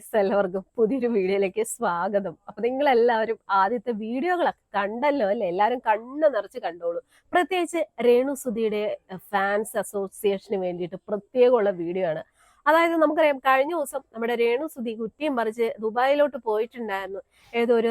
Friends എല്ലാവർക്കും പുതിയൊരു വീഡിയോയിലേക്ക് സ്വാഗതം. അപ്പൊ നിങ്ങൾ എല്ലാവരും ആദ്യത്തെ വീഡിയോകളൊക്കെ കണ്ടല്ലോ അല്ലെ? എല്ലാവരും കണ്ണ് നിറച്ച് കണ്ടോളൂ. പ്രത്യേകിച്ച് രേണു സുധിയുടെ ഫാൻസ് അസോസിയേഷന് വേണ്ടിയിട്ട് പ്രത്യേകമുള്ള വീഡിയോ ആണ്. അതായത് നമുക്കറിയാം കഴിഞ്ഞ ദിവസം നമ്മുടെ രേണു സുധി കുറ്റിയും പറിച്ച് ദുബായിലോട്ട് പോയിട്ടുണ്ടായിരുന്നു. ഏതോ ഒരു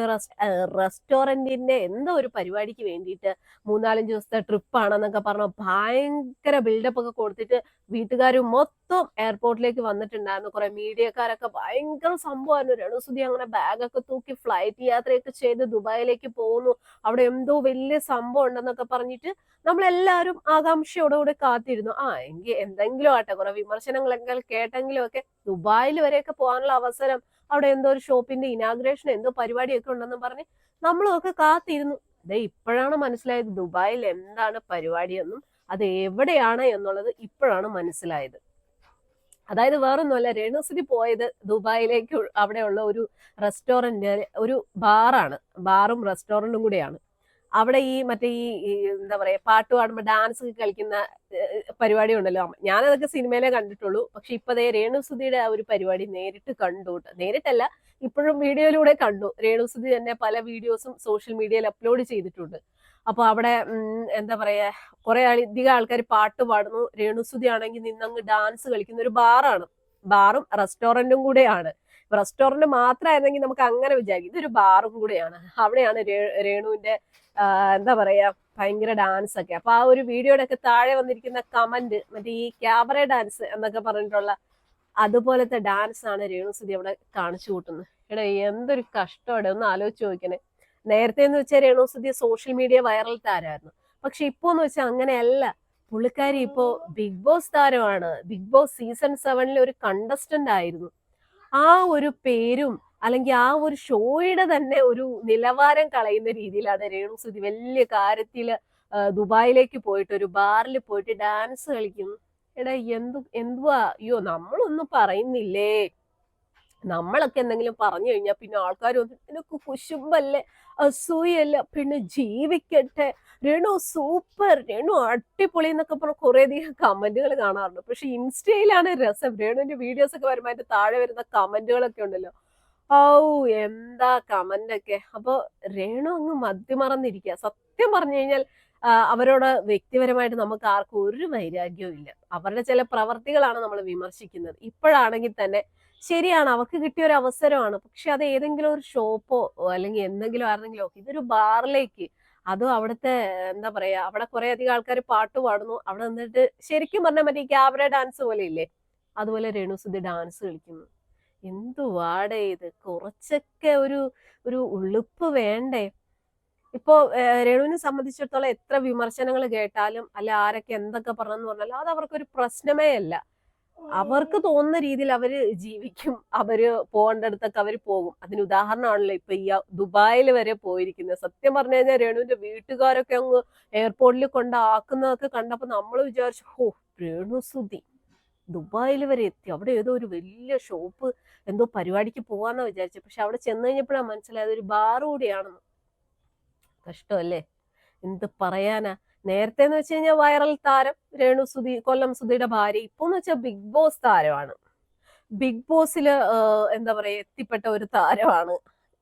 റെസ്റ്റോറന്റിന്റെ എന്തോ ഒരു പരിപാടിക്ക് വേണ്ടിയിട്ട് മൂന്നാലഞ്ച് ദിവസത്തെ ട്രിപ്പ് ആണെന്നൊക്കെ പറഞ്ഞു ഭയങ്കര ബിൽഡപ്പ് ഒക്കെ കൊടുത്തിട്ട് വീട്ടുകാർ മൊത്തം എയർപോർട്ടിലേക്ക് വന്നിട്ടുണ്ടായിരുന്നു. കുറെ മീഡിയക്കാരൊക്കെ ഭയങ്കര സംഭവമായിരുന്നു. രേണു സുധി അങ്ങനെ ബാഗൊക്കെ തൂക്കി ഫ്ലൈറ്റ് യാത്രയൊക്കെ ചെയ്ത് ദുബായിലേക്ക് പോകുന്നു അവിടെ എന്തോ വലിയ സംഭവം ഉണ്ടെന്നൊക്കെ പറഞ്ഞിട്ട് നമ്മളെല്ലാവരും ആകാംക്ഷയോടുകൂടി കാത്തിരുന്നു. ആ എങ്കിൽ എന്തെങ്കിലും ആട്ടെ കുറെ വിമർശനങ്ങളൊക്കെ കേട്ടെങ്കിലും ഒക്കെ ദുബായിൽ വരെയൊക്കെ പോകാനുള്ള അവസരം അവിടെ എന്തോ ഒരു ഷോപ്പിന്റെ ഇനാഗ്രേഷൻ എന്തോ പരിപാടിയൊക്കെ ഉണ്ടെന്ന് പറഞ്ഞ് നമ്മളൊക്കെ കാത്തിരുന്നു. അതെ ഇപ്പോഴാണ് മനസ്സിലായത് ദുബായിൽ എന്താണ് പരിപാടിയെന്നും അത് എവിടെയാണ് എന്നുള്ളത് ഇപ്പോഴാണ് മനസ്സിലായത്. അതായത് വേറൊന്നുമല്ല രേണുസുതി പോയത് ദുബായിലേക്ക് അവിടെയുള്ള ഒരു റെസ്റ്റോറന്റ് ഒരു ബാറാണ് ബാറും റെസ്റ്റോറന്റും കൂടിയാണ്. അവിടെ ഈ മറ്റേ ഈ എന്താ പറയാ പാട്ട് പാടുമ്പോ ഡാൻസ് കളിക്കുന്ന പരിപാടി ഉണ്ടല്ലോ. ഞാനതൊക്കെ സിനിമയിലെ കണ്ടിട്ടുള്ളൂ. പക്ഷെ ഇപ്പൊ ദേ രേണുസുതിയുടെ ആ ഒരു പരിപാടി നേരിട്ട് കണ്ടു നേരിട്ടല്ല ഇപ്പോഴും വീഡിയോയിലൂടെ കണ്ടു. രേണുസുതി തന്നെ പല വീഡിയോസും സോഷ്യൽ മീഡിയയിൽ അപ്ലോഡ് ചെയ്തിട്ടുണ്ട്. അപ്പൊ അവിടെ എന്താ പറയാ കുറെ അധികം ആൾക്കാർ പാട്ട് പാടുന്നു. രേണുസുതി ആണെങ്കിൽ നിന്നങ്ങ് ഡാൻസ് കളിക്കുന്ന ഒരു ബാറാണ് ബാറും റെസ്റ്റോറന്റും കൂടെയാണ് റെസ്റ്റോറന്റ് മാത്രമായിരുന്നെങ്കിൽ നമുക്ക് അങ്ങനെ വിചാരിക്കും. ഇതൊരു ബാറും കൂടെയാണ്. അവിടെയാണ് രേണുവിന്റെ എന്താ പറയാ ഭയങ്കര ഡാൻസ് ഒക്കെ. അപ്പൊ ആ ഒരു വീഡിയോയുടെ ഒക്കെ താഴെ വന്നിരിക്കുന്ന കമന്റ് മറ്റേ ഈ ക്യാബറ ഡാൻസ് എന്നൊക്കെ പറഞ്ഞിട്ടുള്ള അതുപോലത്തെ ഡാൻസ് ആണ് രേണു രേണുസുതി അവിടെ കാണിച്ചു കൂട്ടുന്നത്. എടാ എന്തൊരു കഷ്ടമാണ് ഒന്ന് ആലോചിച്ച് നോക്കണേ നേരത്തെ എന്ന് വെച്ചാൽ രേണുസുതി സോഷ്യൽ മീഡിയ വൈറൽ താരമായിരുന്നു പക്ഷെ ഇപ്പോ എന്ന് വെച്ചാൽ അങ്ങനെയല്ല. പുള്ളിക്കാരി ഇപ്പോ ബിഗ് ബോസ് താരമാണ്. ബിഗ് ബോസ് സീസൺ സെവനിൽ ഒരു കണ്ടസ്റ്റന്റ് ആയിരുന്നു. ആ ഒരു പേരും അല്ലെങ്കിൽ ആ ഒരു ഷോയുടെ തന്നെ ഒരു നിലവാരം കളയുന്ന രീതിയിലാണ് രേണുസുതി വലിയ കാര്യത്തിൽ ദുബായിലേക്ക് പോയിട്ട് ഒരു ബാറിൽ പോയിട്ട് ഡാൻസ് കളിക്കുന്നു എടാ എന്തു എന്തുവാ? അയ്യോ നമ്മളൊന്നും പറയുന്നില്ലേ? നമ്മളൊക്കെ എന്തെങ്കിലും പറഞ്ഞു കഴിഞ്ഞാൽ പിന്നെ ആൾക്കാർ എനിക്ക് നിനക്ക് കുശുമ്പല്ലേ? അസൂയല്ല. പിന്നെ ജീവിക്കട്ടെ. രേണു സൂപ്പർ. രേണു അടിപൊളി എന്നൊക്കെ പറഞ്ഞ കുറെ അധികം കമന്റുകൾ കാണാറുണ്ട്. പക്ഷെ ഇൻസ്റ്റയിലാണ് രസം. രേണുവിന്റെ വീഡിയോസ് ഒക്കെ വരുമ്പോൾ അതിന്റെ താഴെ വരുന്ന കമന്റുകളൊക്കെ ഉണ്ടല്ലോ. ഔ എന്താ കമന്റ് ഒക്കെ അപ്പൊ രേണു അങ്ങ് മദ്യമറന്നിരിക്കുക സത്യം പറഞ്ഞു കഴിഞ്ഞാൽ അവരോട് വ്യക്തിപരമായിട്ട് നമുക്ക് ആർക്കും ഒരു വൈരാഗ്യവും ഇല്ല. അവരുടെ ചില പ്രവർത്തികളാണ് നമ്മൾ വിമർശിക്കുന്നത്. ഇപ്പോഴാണെങ്കിൽ തന്നെ ശരിയാണ് അവർക്ക് കിട്ടിയ ഒരു അവസരമാണ്. പക്ഷെ അത് ഏതെങ്കിലും ഒരു ഷോപ്പോ അല്ലെങ്കിൽ എന്തെങ്കിലും ആയിരുന്നെങ്കിലോ ഇതൊരു ബാറിലേക്ക് അതും അവിടുത്തെ എന്താ പറയാ അവിടെ കുറെ അധികം ആൾക്കാർ പാട്ട് പാടുന്നു അവിടെ നിന്നിട്ട് ശരിക്കും പറഞ്ഞാൽ മറ്റേ ക്യാബറ ഡാൻസ് പോലെ ഇല്ലേ? അതുപോലെ രേണുസുതി ഡാൻസ് കളിക്കുന്നു. എന്തുവാടേ ഇത്? കുറച്ചൊക്കെ ഒരു ഒരു ഉളുപ്പ് വേണ്ടേ? ഇപ്പോ രേണുവിനെ സംബന്ധിച്ചിടത്തോളം എത്ര വിമർശനങ്ങൾ കേട്ടാലും അല്ല ആരൊക്കെ എന്തൊക്കെ പറഞ്ഞെന്ന് പറഞ്ഞാലും അത് അവർക്കൊരു പ്രശ്നമേ അല്ല. അവർക്ക് തോന്നുന്ന രീതിയിൽ അവർ ജീവിക്കും. അവർ പോകേണ്ടടുത്തൊക്കെ അവർ പോകും. അതിന് ഉദാഹരണമാണല്ലോ ഇപ്പൊ ഈ ദുബായിൽ വരെ പോയിരിക്കുന്നത്. സത്യം പറഞ്ഞു കഴിഞ്ഞാൽ രേണുവിന്റെ വീട്ടുകാരൊക്കെ അങ്ങ് എയർപോർട്ടിൽ കൊണ്ടാക്കുന്നതൊക്കെ കണ്ടപ്പോ നമ്മൾ വിചാരിച്ചു ഹോ രേണു സുധി. ദുബായിൽ വരെ എത്തി. അവിടെ ഏതോ ഒരു വലിയ ഷോപ്പ് എന്തോ പരിപാടിക്ക് പോവാന്നാ വിചാരിച്ചത് പക്ഷെ അവിടെ ചെന്ന് കഴിഞ്ഞപ്പോഴാണ് മനസ്സിലായത് ഒരു ബാർ കൂടിയാണെന്ന്. കഷ്ടമല്ലേ? എന്ത് പറയാനാ? നേരത്തെ എന്ന് വെച്ച് കഴിഞ്ഞാൽ വൈറൽ താരം രേണു സുധി കൊല്ലം സുധിയുടെ ഭാര്യ. ഇപ്പൊ എന്ന് വെച്ചാൽ ബിഗ് ബോസ് താരമാണ് ബിഗ് ബോസിൽ എന്താ പറയാ എത്തിപ്പെട്ട ഒരു താരമാണ്.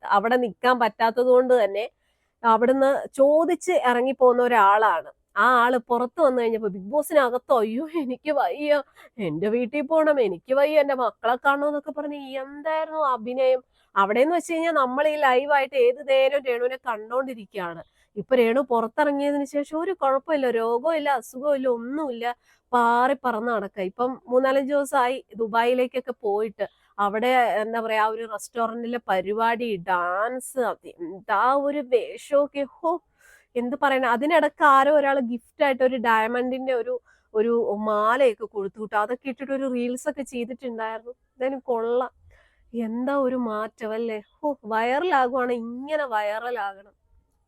അവിടെ നിൽക്കാൻ പറ്റാത്തത് കൊണ്ട് തന്നെ അവിടുന്ന് ചോദിച്ച് ഇറങ്ങി പോകുന്ന ഒരാളാണ്. ആ ആൾ പുറത്ത് വന്നു കഴിഞ്ഞപ്പോ ബിഗ് ബോസിനകത്തോ അയ്യോ എനിക്ക് വയ്യ എന്റെ വീട്ടിൽ പോകണം എനിക്ക് വയ്യ എന്റെ മക്കളെ കാണണം എന്നൊക്കെ പറഞ്ഞ് എന്തായിരുന്നു അഭിനയം? അവിടെ എന്ന് വെച്ച് കഴിഞ്ഞാൽ നമ്മൾ ഈ ലൈവായിട്ട് ഏത് നേരം രേണുവിനെ കണ്ടോണ്ടിരിക്കുകയാണ് ഇപ്പൊ രേണു പുറത്തിറങ്ങിയതിന് ശേഷം ഒരു കുഴപ്പമില്ല അസുഖവും ഇല്ല ഒന്നുമില്ല പാറി പറന്ന് നടക്കുക ഇപ്പം മൂന്നാലഞ്ച് ദിവസമായി ദുബായിലേക്കൊക്കെ പോയിട്ട് അവിടെ എന്താ പറയാ ആ ഒരു റെസ്റ്റോറന്റിലെ പരിപാടി ഡാൻസ് എന്താ ഒരു വേഷമൊക്കെ ഹോ എന്ത് പറയണ? അതിനിടക്ക് ആരോ ഒരാൾ ഗിഫ്റ്റ് ആയിട്ട് ഒരു ഡയമണ്ടിന്റെ ഒരു ഒരു മാലയൊക്കെ കൊടുത്തു വിട്ടു. അതൊക്കെ ഇട്ടിട്ട് ഒരു റീൽസ് ഒക്കെ ചെയ്തിട്ടുണ്ടായിരുന്നു. എന്തായാലും കൊള്ളാം. എന്താ ഒരു മാറ്റം അല്ലേ? ഓ വൈറലാകുവാണ്. ഇങ്ങനെ വൈറലാകണം.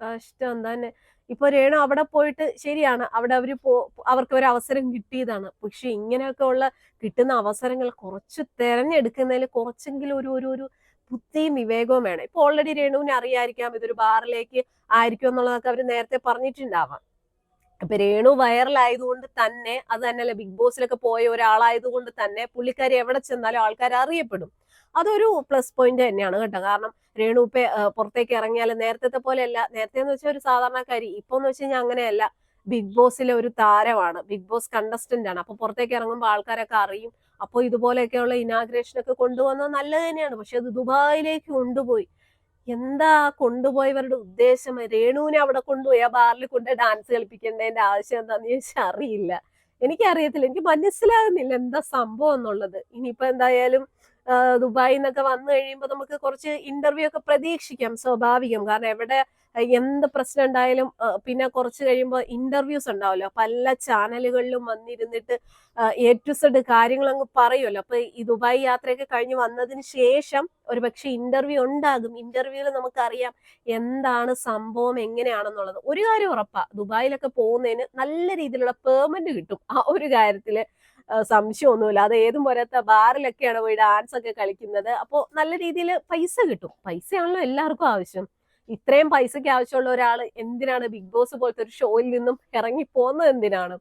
കഷ്ടം തന്നെ. ഇപ്പൊ രേണു അവിടെ പോയിട്ട് ശരിയാണ്. അവിടെ അവർ പോ അവർക്ക് ഒരു അവസരം കിട്ടിയതാണ്. പക്ഷെ ഇങ്ങനെയൊക്കെ ഉള്ള കിട്ടുന്ന അവസരങ്ങൾ കുറച്ച് തെരഞ്ഞെടുക്കുന്നതിൽ കുറച്ചെങ്കിലും ഒരു ഒരു ഒരു ബുദ്ധിയും വിവേകവും വേണം. ഇപ്പൊ ഓൾറെഡി രേണുവിനെ അറിയായിരിക്കാം ഇതൊരു ബാറിലേക്ക് ആയിരിക്കും എന്നുള്ളതൊക്കെ അവർ നേരത്തെ പറഞ്ഞിട്ടുണ്ടാവാം. അപ്പൊ രേണു വൈറലായതുകൊണ്ട് തന്നെ അത് തന്നെയല്ല ബിഗ് ബോസിലൊക്കെ പോയ ഒരാളായതുകൊണ്ട് തന്നെ പുള്ളിക്കാരി എവിടെ ചെന്നാലും ആൾക്കാർ അറിയപ്പെടും. അതൊരു പ്ലസ് പോയിന്റ് തന്നെയാണ് കേട്ടോ. കാരണം രേണു ഇപ്പൊ പുറത്തേക്ക് ഇറങ്ങിയാൽ നേരത്തെ പോലെയല്ല. നേരത്തെ എന്ന് വെച്ചാൽ ഒരു സാധാരണക്കാരി. ഇപ്പൊ എന്ന് വെച്ച് കഴിഞ്ഞാൽ അങ്ങനെയല്ല. ബിഗ് ബോസിലെ ഒരു താരമാണ്. ബിഗ് ബോസ് കണ്ടസ്റ്റന്റ് ആണ്. അപ്പൊ പുറത്തേക്ക് ഇറങ്ങുമ്പോൾ ആൾക്കാരൊക്കെ അറിയും. അപ്പോൾ ഇതുപോലെയൊക്കെയുള്ള ഇനാഗ്രേഷൻ ഒക്കെ കൊണ്ടുവന്നത് നല്ലത് തന്നെയാണ്. പക്ഷെ അത് ദുബായിലേക്ക് കൊണ്ടുപോയി. എന്താ കൊണ്ടുപോയവരുടെ ഉദ്ദേശം? രേണുവിനെ അവിടെ കൊണ്ടുപോയി. ആ ബാറിൽ കൊണ്ട് ഡാൻസ് കളിപ്പിക്കേണ്ടതിന്റെ ആവശ്യം എന്താന്ന് ചോദിച്ചാൽ അറിയില്ല. എനിക്കറിയത്തില്ല. എനിക്ക് മനസ്സിലാകുന്നില്ല എന്താ സംഭവം എന്നുള്ളത്. ഇനിയിപ്പോ എന്തായാലും ദുബായിന്നൊക്കെ വന്നു കഴിയുമ്പോൾ നമുക്ക് കുറച്ച് ഇന്റർവ്യൂ ഒക്കെ പ്രതീക്ഷിക്കാം സ്വാഭാവികം. കാരണം എവിടെ എന്ത് പ്രശ്നം ഉണ്ടായാലും പിന്നെ കുറച്ച് കഴിയുമ്പോൾ ഇന്റർവ്യൂസ് ഉണ്ടാവല്ലോ പല ചാനലുകളിലും വന്നിരുന്നിട്ട് എ ടു സെഡ് കാര്യങ്ങൾ അങ്ങ് പറയുമല്ലോ. അപ്പൊ ഈ ദുബായ് യാത്രയൊക്കെ കഴിഞ്ഞ് വന്നതിന് ശേഷം ഒരു പക്ഷെ ഇന്റർവ്യൂ ഉണ്ടാകും ഇന്റർവ്യൂവിൽ നമുക്കറിയാം എന്താണ് സംഭവം എങ്ങനെയാണെന്നുള്ളത്. ഒരു കാര്യം ഉറപ്പാ ദുബായിലൊക്കെ പോകുന്നതിന് നല്ല രീതിയിലുള്ള പേയ്മെന്റ് കിട്ടും. ആ ഒരു കാര്യത്തിൽ സംശയം സംശയമൊന്നുമില്ല. അത് ഏതും പോരാത്ത ബാറിലൊക്കെയാണ് പോയി ഡാൻസ് ഒക്കെ കളിക്കുന്നത്. അപ്പോൾ നല്ല രീതിയിൽ പൈസ കിട്ടും. പൈസയാണല്ലോ എല്ലാവർക്കും ആവശ്യം. ഇത്രയും പൈസയ്ക്ക് ആവശ്യമുള്ള ഒരാൾ എന്തിനാണ് ബിഗ് ബോസ് പോലത്തെ ഒരു ഷോയിൽ നിന്നും ഇറങ്ങി പോകുന്നത് എന്തിനാണ്?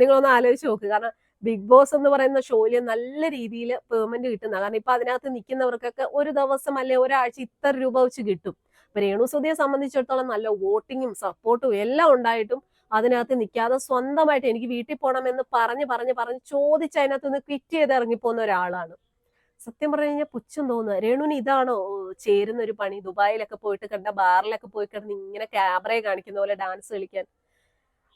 നിങ്ങളൊന്ന് ആലോചിച്ച് നോക്ക്. കാരണം ബിഗ് ബോസ് എന്ന് പറയുന്ന ഷോയിൽ നല്ല രീതിയിൽ പേയ്മെന്റ് കിട്ടുന്ന കാരണം ഇപ്പൊ അതിനകത്ത് നിൽക്കുന്നവർക്കൊക്കെ ഒരു ദിവസം അല്ലെ ഒരാഴ്ച ഇത്ര രൂപ വെച്ച് കിട്ടും. ഇപ്പൊ രേണുസുതിയെ സംബന്ധിച്ചിടത്തോളം നല്ല വോട്ടിങ്ങും സപ്പോർട്ടും എല്ലാം ഉണ്ടായിട്ടും അതിനകത്ത് നിൽക്കാതെ സ്വന്തമായിട്ട് എനിക്ക് വീട്ടിൽ പോകണം എന്ന് പറഞ്ഞ് പറഞ്ഞ് പറഞ്ഞ് ചോദിച്ച് അതിനകത്ത് നിന്ന് ക്വിറ്റ് ചെയ്ത് ഇറങ്ങിപ്പോകുന്ന ഒരാളാണ്. സത്യം പറഞ്ഞു കഴിഞ്ഞാൽ പുച്ഛം തോന്നുക രേണുവിന് ഇതാണോ ചേരുന്ന ഒരു പണി? ദുബായിലൊക്കെ പോയിട്ട് കണ്ട ബാറിലൊക്കെ പോയി കിടന്ന് ഇങ്ങനെ ക്യാമറയെ കാണിക്കുന്ന പോലെ ഡാൻസ് കളിക്കാൻ.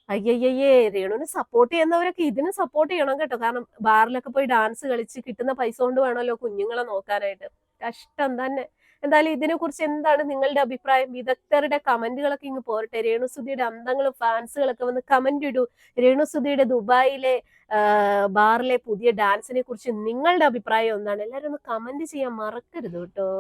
അയ്യയ്യേ രേണുവിന് സപ്പോർട്ട് ചെയ്യുന്നവരൊക്കെ ഇതിന് സപ്പോർട്ട് ചെയ്യണം കേട്ടോ. കാരണം ബാറിലൊക്കെ പോയി ഡാൻസ് കളിച്ച് കിട്ടുന്ന പൈസ കൊണ്ട് വേണമല്ലോ കുഞ്ഞുങ്ങളെ നോക്കാനായിട്ട്. കഷ്ടം തന്നെ. എന്തായാലും ഇതിനെക്കുറിച്ച് എന്താണ് നിങ്ങളുടെ അഭിപ്രായം? വിദഗ്ധരുടെ കമന്റുകളൊക്കെ ഇങ്ങ് പോരട്ടെ. രേണുസുധിയുടെ അന്തങ്ങളും ഫാൻസുകളൊക്കെ വന്ന് കമന്റ് ഇടൂ. രേണുസുധിയുടെ ദുബായിലെ ബാറിലെ പുതിയ ഡാൻസിനെ കുറിച്ച് നിങ്ങളുടെ അഭിപ്രായം എന്താണ്? എല്ലാവരും ഒന്ന് കമന്റ് ചെയ്യാൻ മറക്കരുത് കേട്ടോ.